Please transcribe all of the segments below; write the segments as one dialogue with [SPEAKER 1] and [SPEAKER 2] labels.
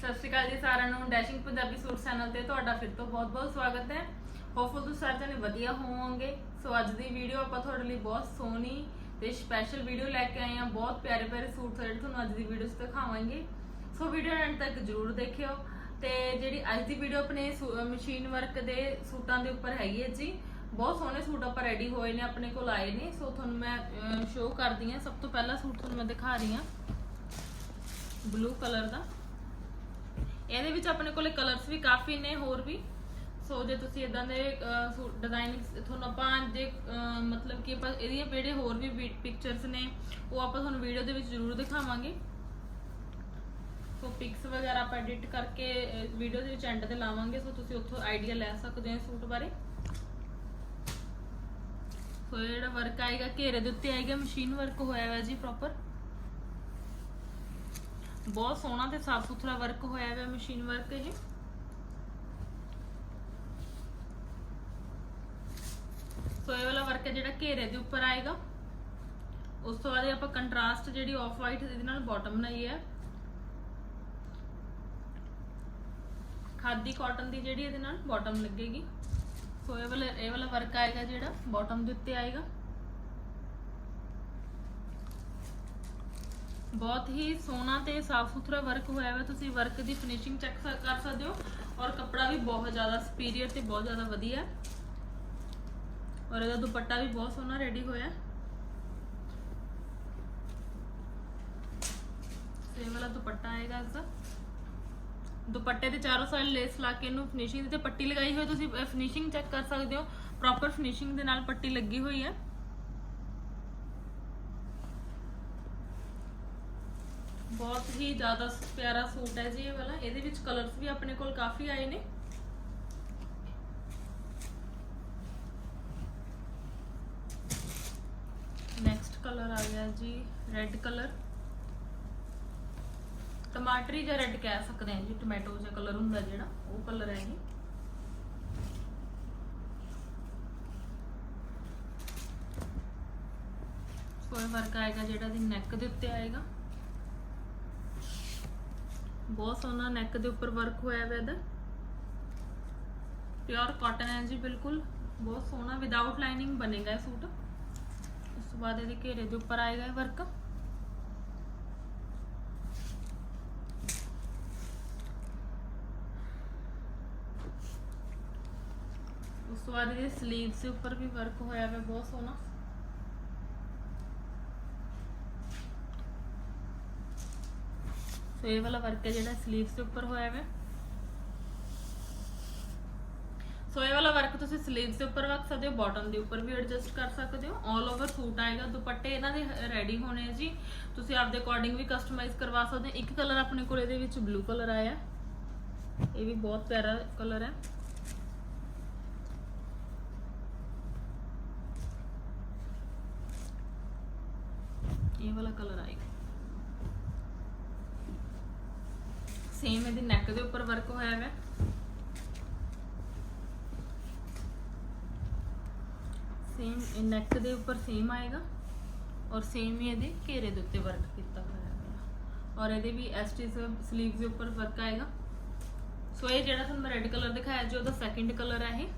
[SPEAKER 1] ਸਤਿ ਸ਼੍ਰੀ ਅਕਾਲ ਜੀ ਸਾਰਿਆਂ ਨੂੰ। ਡੈਸ਼ਿੰਗ ਪੰਜਾਬੀ ਸੂਟ ਚੈਨਲ ਤੇ ਤੁਹਾਡਾ ਫਿਰ ਤੋਂ ਬਹੁਤ-ਬਹੁਤ ਸਵਾਗਤ ਹੈ। ਹੋਪਫੁਲ ਤੁਸੀਂ ਸਾਰੇ ਜਣੇ ਵਧੀਆ ਹੋਵੋਗੇ। ਸੋ ਅੱਜ ਦੀ ਵੀਡੀਓ ਆਪਾਂ ਤੁਹਾਡੇ ਲਈ ਬਹੁਤ ਸੋਹਣੀ ਤੇ ਸਪੈਸ਼ਲ ਵੀਡੀਓ ਲੈ ਕੇ ਆਏ ਹਾਂ। ਬਹੁਤ ਪਿਆਰੇ-ਪਿਆਰੇ ਸੂਟ ਜਿਹੜੇ ਤੁਹਾਨੂੰ ਅੱਜ ਦੀ ਵੀਡੀਓ 'ਚ ਦਿਖਾਵਾਂਗੇ। ਸੋ ਵੀਡੀਓ ਐਂਡ ਤੱਕ ਜਰੂਰ ਦੇਖਿਓ। ਤੇ ਜਿਹੜੀ ਅੱਜ ਦੀ ਵੀਡੀਓ ਆਪਣੇ ਮਸ਼ੀਨ ਵਰਕ ਦੇ ਸੂਟਾਂ ਦੇ ਉੱਪਰ ਹੈਗੀ ਹੈ ਜੀ, ਬਹੁਤ ਸੋਹਣੇ ਸੂਟ ਆਪਾਂ ਰੈਡੀ ਹੋਏ ਨੇ, ਆਪਣੇ ਕੋਲ ਆਏ ਨੇ। ਸੋ ਤੁਹਾਨੂੰ ਮੈਂ ਸ਼ੋਅ ਕਰਦੀ ਹਾਂ। ਸਭ ਤੋਂ ਪਹਿਲਾ ਸੂਟ ਤੁਹਾਨੂੰ ਮੈਂ ਦਿਖਾ ਰਹੀ ਹਾਂ। ਬਲੂ ਕਲਰ ਦਾ। ਇਹਦੇ ਵਿੱਚ ਆਪਣੇ ਕੋਲੇ ਕਲਰਸ ਵੀ ਕਾਫੀ ਨੇ ਹੋਰ ਵੀ। ਸੋ ਜੇ ਤੁਸੀਂ ਇਦਾਂ ਦੇ ਡਿਜ਼ਾਈਨ ਤੁਹਾਨੂੰ ਆਪਾਂ ਜੇ ਮਤਲਬ ਕਿ ਆਪਾਂ ਇਹਦੀਆਂ ਜਿਹੜੇ ਹੋਰ ਵੀ ਪਿਕਚਰਸ ਨੇ, ਉਹ ਆਪਾਂ ਤੁਹਾਨੂੰ ਵੀਡੀਓ ਦੇ ਵਿੱਚ ਜ਼ਰੂਰ ਦਿਖਾਵਾਂਗੇ। ਸੋ ਪਿਕਸ ਵਗੈਰਾ ਆਪਾਂ ਐਡਿਟ ਕਰਕੇ ਵੀਡੀਓ ਦੇ ਵਿੱਚ ਐਂਡ ਤੇ ਲਾਵਾਂਗੇ। ਸੋ ਤੁਸੀਂ ਉੱਥੋਂ ਆਈਡੀਆ ਲੈ ਸਕਦੇ ਹੋ ਸੂਟ ਬਾਰੇ। ਸੋ ਇਹ ਜਿਹੜਾ ਵਰਕ ਆਏਗਾ, ਘੇਰੇ ਦੇ ਉੱਤੇ ਆਏਗਾ ਮਸ਼ੀਨ ਵਰਕ ਹੋਇਆ ਹੋਇਆ ਜੀ ਪ੍ਰੋਪਰ ਬਹੁਤ ਸੋਹਣਾ ਤੇ ਸਾਫ਼ ਸੁਥਰਾ ਵਰਕ ਹੋਇਆ ਹੋਇਆ ਮਸ਼ੀਨ ਵਰਕ ਇਹ। ਸੋ ਇਹ ਵਾਲਾ ਵਰਕ ਹੈ ਜਿਹੜਾ ਘੇਰੇ ਦੇ ਉੱਪਰ ਆਏਗਾ। ਉਸ ਤੋਂ ਬਾਅਦ ਆਪਾਂ ਕੰਟਰਾਸਟ ਜਿਹੜੀ ਆਫ ਵਾਈਟ ਇਹਦੇ ਨਾਲ ਬਾਟਮ ਬਣਾਈ ਹੈ। ਖਾਦੀ ਕਾਟਨ ਦੀ ਜਿਹੜੀ ਇਹਦੇ ਨਾਲ ਬਾਟਮ ਲੱਗੇਗੀ। ਸੋ ਇਹ ਵਾਲਾ ਇਹ ਵਾਲਾ ਵਰਕ ਆਏਗਾ ਜਿਹੜਾ ਬਾਟਮ ਦੇ ਉੱਤੇ ਆਏਗਾ। ਬਹੁਤ ਹੀ ਸੋਹਣਾ ਤੇ ਸਾਫ਼ ਸੁਥਰਾ ਵਰਕ ਹੋਇਆ ਹੋਇਆ ਤੁਸੀਂ ਵਰਕ ਦੀ ਫਿਨਿਸ਼ਿੰਗ ਚੈੱਕ ਕਰ ਸਕਦੇ ਹੋ ਔਰ ਕੱਪੜਾ ਵੀ ਬਹੁਤ ਜ਼ਿਆਦਾ ਸੁਪੀਰੀਅਰ ਤੇ ਬਹੁਤ ਜ਼ਿਆਦਾ ਵਧੀਆ। ਔਰ ਇਹਦਾ ਦੁਪੱਟਾ ਵੀ ਬਹੁਤ ਸੋਹਣਾ ਰੈਡੀ ਹੋਇਆ। ਇਹ ਵਾਲਾ ਦੁਪੱਟਾ ਆਏਗਾ ਇਸਦਾ ਦੁਪੱਟੇ ਦੇ ਚਾਰੋਂ ਸਾਈਡ ਲੇਸ ਲਾ ਕੇ ਇਹਨੂੰ ਫਿਨਿਸ਼ਿੰਗ ਤੇ ਪੱਟੀ ਲਗਾਈ ਹੋਈ ਤੁਸੀਂ ਫਿਨਿਸ਼ਿੰਗ ਚੈੱਕ ਕਰ ਸਕਦੇ ਹੋ। ਪ੍ਰੋਪਰ ਫਿਨਿਸ਼ਿੰਗ ਦੇ ਨਾਲ ਪੱਟੀ ਲੱਗੀ ਹੋਈ ਹੈ। ਬਹੁਤ ਹੀ ਜ਼ਿਆਦਾ ਪਿਆਰਾ ਸੂਟ ਹੈ ਜੀ ਇਹ ਵਾਲਾ। ਇਹਦੇ ਵਿੱਚ ਕਲਰਸ ਵੀ ਆਪਣੇ ਕੋਲ ਕਾਫੀ ਆਏ ਨੇ। ਨੈਕਸਟ ਕਲਰ ਆ ਗਿਆ ਜੀ ਰੈੱਡ ਕਲਰ ਟਮਾਟਰੀ ਜਾਂ ਰੈੱਡ ਕਹਿ ਸਕਦੇ ਹਾਂ ਜੀ ਟੋਮੈਟੋ ਜਿਹਾ ਕਲਰ ਹੁੰਦਾ ਜਿਹੜਾ, ਉਹ ਕਲਰ ਹੈ ਇਹ ਕੋਈ ਵਰਕ ਆਏਗਾ ਜਿਹੜਾ ਦੀ ਨੈਕ ਦੇ ਉੱਤੇ ਆਏਗਾ। ਬਹੁਤ ਸੋਹਣਾ ਨੈਕ ਦੇ ਉੱਪਰ ਵਰਕ ਹੋਇਆ ਹੋਇਆ ਇਹਦਾ। ਪਿਓਰ ਕਾਟਨ ਹੈ ਜੀ, ਬਿਲਕੁਲ। ਬਹੁਤ ਸੋਹਣਾ ਵਿਦਆਊਟ ਲਾਈਨਿੰਗ ਬਣੇਗਾ ਇਹ ਸੂਟ। ਉਸ ਤੋਂ ਬਾਅਦ ਇਹਦੇ ਘੇਰੇ ਦੇ ਉੱਪਰ ਆਏਗਾ ਇਹ ਵਰਕ ਉਸ ਤੋਂ ਬਾਅਦ ਇਹਦੇ 슬ੀਵਸ ਦੇ ਉੱਪਰ ਵੀ ਵਰਕ ਹੋਇਆ ਹੋਇਆ ਬਹੁਤ ਸੋਹਣਾ। ਸੋ ਇਹ ਵਾਲਾ ਵਰਕ ਹੈ ਜਿਹੜਾ ਸਲੀਵਸ ਦੇ ਉੱਪਰ ਹੋਇਆ ਹੈ ਸੋ ਇਹ ਵਾਲਾ ਵਰਕ ਤੁਸੀਂ ਸਲੀਵਸ ਦੇ ਉੱਪਰ ਰੱਖ ਸਕਦੇ ਹੋ ਬਾਟਮ ਦੇ ਉੱਪਰ ਵੀ ਐਡਜਸਟ ਕਰ ਸਕਦੇ ਹੋ। 올 ਓਵਰ ਸੂਟ ਆਏਗਾ, ਦੁਪੱਟੇ ਇਹਨਾਂ ਦੇ ਰੈਡੀ ਹੋਣੇ ਜੀ। ਤੁਸੀਂ ਆਪਦੇ ਅਕੋਰਡਿੰਗ ਵੀ ਕਸਟਮਾਈਜ਼ ਕਰਵਾ ਸਕਦੇ ਹੋ। ਇੱਕ ਕਲਰ ਆਪਣੇ ਕੋਲ ਇਹਦੇ ਵਿੱਚ ਬਲੂ ਕਲਰ ਆਇਆ। ਇਹ ਵੀ ਬਹੁਤ ਪਿਆਰਾ ਕਲਰ ਹੈ। ਇਹ ਵਾਲਾ ਕਲਰ ਆਏਗਾ। ਸੇਮ ਇਹਦੀ ਨੈਕ ਦੇ ਉੱਪਰ ਵਰਕ ਹੋਇਆ ਹੋਇਆ ਸੇਮ ਇਹ ਨੈਕ ਦੇ ਉੱਪਰ ਸੇਮ ਆਏਗਾ ਔਰ ਸੇਮ ਹੀ ਇਹਦੇ ਘੇਰੇ ਦੇ ਉੱਤੇ ਵਰਕ ਕੀਤਾ ਹੋਇਆ ਹੈ ਔਰ ਇਹਦੇ ਵੀ ਐਸਟੀ 슬ੀਵਸ ਦੇ ਉੱਪਰ ਵਰਕ ਆਏਗਾ। ਸੋ ਇਹ ਜਿਹੜਾ ਤੁਹਾਨੂੰ ਰੈੱਡ ਕਲਰ ਦਿਖਾਇਆ ਜੀ, ਉਹਦਾ ਸੈਕਿੰਡ ਕਲਰ ਹੈ ਇਹ।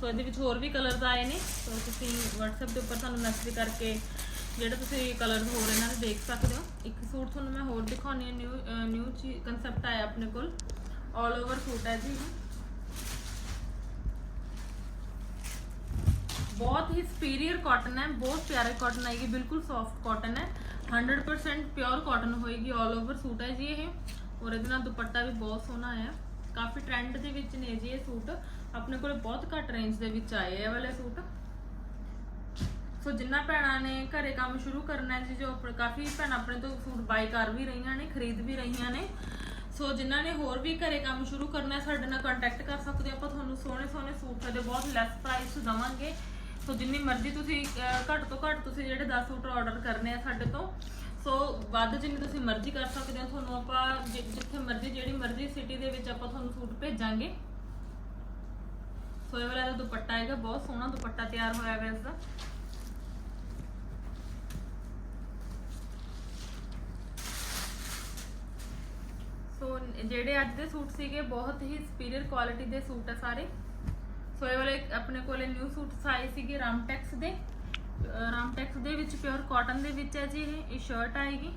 [SPEAKER 1] ਸੋ ਇਹਦੇ ਵਿੱਚ ਹੋਰ ਵੀ ਕਲਰਸ ਆਏ ਨੇ। ਸੋ ਤੁਸੀਂ WhatsApp ਦੇ ਉੱਪਰ ਤੁਹਾਨੂੰ ਮੈਸੇਜ ਕਰਕੇ ਜਿਹੜੇ ਤੁਸੀਂ ਕਲਰਸ ਹੋਰ ਇਹਨਾਂ ਦੇ ਦੇਖ ਸਕਦੇ ਹੋ, ਇੱਕ ਸੂਟ ਤੁਹਾਨੂੰ ਮੈਂ ਹੋਰ ਦਿਖਾਉਣੀ ਹੈ ਨਿਊ ਨਿਊ ਚੀ ਕਨਸੈਪਟ ਆਇਆ ਆਪਣੇ ਕੋਲ। 올 ਓਵਰ ਸੂਟ ਹੈ ਜੀ ਬਹੁਤ ਹੀ ਸੁਪੀਰੀਅਰ ਕਾਟਨ ਹੈ, ਬਹੁਤ ਪਿਆਰਾ ਕਾਟਨ ਆਏਗੀ, ਬਿਲਕੁਲ ਸੌਫਟ ਕਾਟਨ ਹੈ। 100% ਪਿਓਰ ਕਾਟਨ ਹੋਏਗੀ 올 ਓਵਰ ਸੂਟ ਹੈ ਜੀ ਇਹ। ਔਰ ਇਹਦੇ ਨਾਲ ਦੁਪੱਟਾ ਵੀ ਬਹੁਤ ਸੋਹਣਾ ਆਇਆ। ਕਾਫੀ ਟ੍ਰੈਂਡ ਦੇ ਵਿੱਚ ਨੇ ਜੀ ਇਹ ਸੂਟ। ਆਪਣੇ ਕੋਲ ਬਹੁਤ ਘੱਟ ਰੇਂਜ ਦੇ ਵਿੱਚ ਆਏ ਇਹ ਵਾਲੇ ਸੂਟ। ਸੋ ਜਿੰਨਾ ਭੈਣਾਂ ਨੇ ਘਰੇ ਕੰਮ ਸ਼ੁਰੂ ਕਰਨਾ ਹੈ ਜੀ ਜੋ ਆਪਣੇ- ਕਾਫੀ ਭੈਣਾਂ ਆਪਣੇ ਤੋਂ ਸੂਟ ਬਾਈ ਕਰ ਵੀ ਰਹੀਆਂ ਨੇ ਖਰੀਦ ਵੀ ਰਹੀਆਂ ਨੇ। ਸੋ ਜਿਨ੍ਹਾਂ ਨੇ ਹੋਰ ਵੀ ਘਰੇ ਕੰਮ ਸ਼ੁਰੂ ਕਰਨਾ ਹੈ ਸਾਡੇ ਨਾਲ ਕੰਟੈਕਟ ਕਰ ਸਕਦੇ ਹੋ ਆਪਾਂ ਤੁਹਾਨੂੰ ਸੋਹਣੇ ਸੋਹਣੇ ਸੂਟ ਦੇ ਬਹੁਤ ਲੈਸ ਪ੍ਰਾਈਸ ਦਵਾਂਗੇ। ਸੋ ਜਿੰਨੀ ਮਰਜ਼ੀ ਤੁਸੀਂ ਅਹ, ਘੱਟ ਤੋਂ ਘੱਟ ਤੁਸੀਂ ਜਿਹੜੇ 10 ਸੂਟ ਆਰਡਰ ਕਰਨੇ ਆ ਸਾਡੇ ਤੋਂ। ਸੋ ਵੱਧ ਜਿੰਨੀ ਤੁਸੀਂ ਮਰਜ਼ੀ ਕਰ ਸਕਦੇ ਹੋ ਤੁਹਾਨੂੰ ਆਪਾਂ ਜਿ- ਜਿੱਥੇ ਮਰਜ਼ੀ ਜਿਹੜੀ ਮਰਜ਼ੀ ਸਿਟੀ ਦੇ ਵਿੱਚ ਆਪਾਂ ਤੁਹਾਨੂੰ ਸੂਟ ਭੇਜਾਂਗੇ। ਸੋ ਇਹ ਵਾਲਾ ਇਹਦਾ ਦੁਪੱਟਾ ਹੈਗਾ ਬਹੁਤ ਸੋਹਣਾ ਦੁਪੱਟਾ ਤਿਆਰ ਹੋਇਆ ਹੋਇਆ ਇਸਦਾ ਸੋ ਜਿਹੜੇ ਅੱਜ ਦੇ ਸੂਟ ਸੀਗੇ, ਬਹੁਤ ਹੀ ਸੁਪੀਰੀਅਰ ਕੁਆਲਿਟੀ ਦੇ ਸੂਟ ਆ ਸਾਰੇ। ਸੋ ਇਹ ਵਾਲੇ ਆਪਣੇ ਕੋਲੇ ਨਿਊ ਸੂਟਸ ਆਏ ਸੀਗੇ ਰਾਮਟੈਕਸ ਦੇ। ਅਹ ਰਾਮਟੈਕਸ ਦੇ ਵਿੱਚ ਪਿਓਰ ਕਾਟਨ ਦੇ ਵਿੱਚ ਹੈ ਜੀ ਇਹ ਇਹ ਸ਼ਰਟ ਆਏਗੀ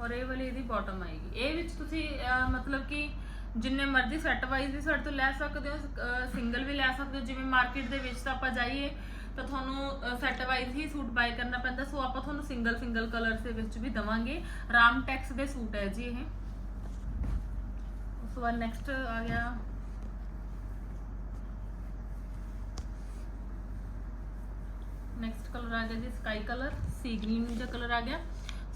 [SPEAKER 1] ਔਰ ਇਹ ਵਾਲੀ ਇਹਦੀ ਬਾਟਮ ਆਏਗੀ। ਇਹ ਵਿੱਚ ਤੁਸੀਂ ਮਤਲਬ ਕਿ ਜਿੰਨੇ ਮਰਜ਼ੀ ਸੈੱਟ ਵਾਈਜ਼ ਵੀ ਸਾਡੇ ਤੋਂ ਲੈ ਸਕਦੇ ਹੋ ਸਿੰਗਲ ਵੀ ਲੈ ਸਕਦੇ ਹੋ। ਜਿਵੇਂ ਮਾਰਕੀਟ ਦੇ ਵਿੱਚ ਤਾਂ ਆਪਾਂ ਜਾਈਏ, ਤਾਂ ਤੁਹਾਨੂੰ ਸੈੱਟ ਵਾਈਜ਼ ਹੀ ਸੂਟ ਬਾਈ ਕਰਨਾ ਪੈਂਦਾ। ਸੋ ਆਪਾਂ ਤੁਹਾਨੂੰ ਸਿੰਗਲ ਸਿੰਗਲ ਕਲਰਸ ਦੇ ਵਿੱਚ ਵੀ ਦਵਾਂਗੇ। ਰਾਮਟੈਕਸ ਦੇ ਸੂਟ ਹੈ ਜੀ ਇਹ। ਉਸ ਤੋਂ ਬਾਅਦ ਨੈਕਸਟ ਆ ਗਿਆ। ਨੈਕਸਟ ਕਲਰ ਆ ਗਿਆ ਜੀ ਸਕਾਈ ਕਲਰ ਸੀ ਗ੍ਰੀਨ ਜਿਹਾ ਕਲਰ ਆ ਗਿਆ।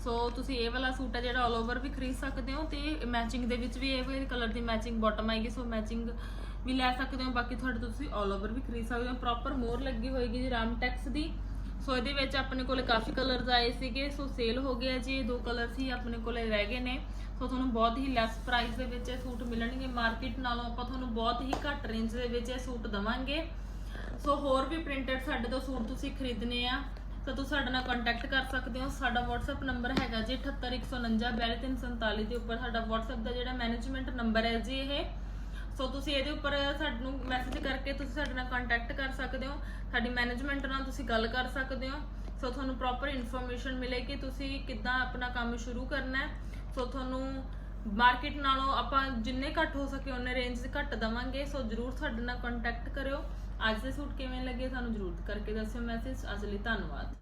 [SPEAKER 1] ਸੋ ਤੁਸੀਂ ਇਹ ਵਾਲਾ ਸੂਟ ਹੈ ਜਿਹੜਾ ਆਲ ਓਵਰ ਵੀ ਖਰੀਦ ਸਕਦੇ ਹੋ ਤੇ ਮੈਚਿੰਗ ਦੇ ਵਿੱਚ ਵੀ ਇਹ ਵਾਲੇ ਕਲਰ ਦੀ ਮੈਚਿੰਗ ਬਾਟਮ ਆਏਗੀ, ਸੋ ਮੈਚਿੰਗ ਵੀ ਲੈ ਸਕਦੇ ਹੋ। ਬਾਕੀ ਤੁਹਾਡੇ ਤੋਂ ਤੁਸੀਂ ਆਲ ਓਵਰ ਵੀ ਖਰੀਦ ਸਕਦੇ ਹੋ। ਪ੍ਰੋਪਰ ਮੋਰ ਲੱਗੀ ਹੋਏਗੀ ਜੀ ਰਾਮ ਟੈਕਸ ਦੀ। ਸੋ ਇਹਦੇ ਵਿੱਚ ਆਪਣੇ ਕੋਲ ਕਾਫੀ ਕਲਰਸ ਆਏ ਸੀਗੇ। ਸੋ ਸੇਲ ਹੋ ਗਿਆ ਜੀ। ਇਹ ਦੋ ਕਲਰਸ ਹੀ ਆਪਣੇ ਕੋਲ ਰਹਿ ਗਏ ਨੇ। ਸੋ ਤੁਹਾਨੂੰ ਬਹੁਤ ਹੀ ਲੈਸ ਪ੍ਰਾਈਸ ਦੇ ਵਿੱਚ ਇਹ ਸੂਟ ਮਿਲਣਗੇ। ਮਾਰਕੀਟ ਨਾਲੋਂ ਆਪਾਂ ਤੁਹਾਨੂੰ ਬਹੁਤ ਹੀ ਘੱਟ ਰੇਂਜ ਦੇ ਵਿੱਚ ਇਹ ਸੂਟ ਦਵਾਂਗੇ। ਸੋ ਹੋਰ ਵੀ ਪ੍ਰਿੰਟਡ ਸਾਡੇ ਤੋਂ ਸੂਟ ਤੁਸੀਂ ਖਰੀਦਨੇ ਆ। ਤਾਂ ਤੁਸੀਂ ਸਾਡੇ ਨਾਲ ਕੰਟੈਕਟ ਕਰ ਸਕਦੇ ਹੋ। ਸਾਡਾ WhatsApp ਨੰਬਰ ਹੈਗਾ ਜੀ। 78149 ਦੇ ਉੱਪਰ ਸਾਡਾ WhatsApp ਦਾ ਜਿਹੜਾ ਮੈਨੇਜਮੈਂਟ ਨੰਬਰ ਹੈ ਜੀ ਇਹ। ਸੋ ਤੁਸੀਂ ਇਹਦੇ ਉੱਪਰ ਸਾਨੂੰ ਮੈਸੇਜ ਕਰਕੇ ਤੁਸੀਂ ਸਾਡੇ ਨਾਲ ਕੰਟੈਕਟ ਕਰ ਸਕਦੇ ਹੋ। ਸਾਡੀ ਮੈਨੇਜਮੈਂਟ ਨਾਲ ਤੁਸੀਂ ਗੱਲ ਕਰ ਸਕਦੇ ਹੋ। ਸੋ ਤੁਹਾਨੂੰ ਪ੍ਰੋਪਰ ਇਨਫੋਰਮੇਸ਼ਨ ਮਿਲੇਗੀ ਤੁਸੀਂ ਕਿੱਦਾਂ ਆਪਣਾ ਕੰਮ ਸ਼ੁਰੂ ਕਰਨਾ ਹੈ। ਸੋ ਤੁਹਾਨੂੰ ਮਾਰਕੀਟ ਨਾਲੋਂ ਆਪਾਂ ਜਿੰਨੇ ਘੱਟ ਹੋ ਸਕੇ ਉਹਨੇ ਰੇਂਜ ਘੱਟ ਦਵਾਂਗੇ। ਸੋ ਜਰੂਰ ਸਾਡੇ ਨਾਲ ਕੰਟੈਕਟ ਕਰਿਓ। ਅੱਜ ਦੇ ਸੂਟ ਕਿਵੇਂ ਲੱਗੇ ਸਾਨੂੰ ਜਰੂਰ ਕਰਕੇ ਦੱਸਿਓ ਮੈਸੇਜ ਅੱਜ ਲਈ ਧੰਨਵਾਦ।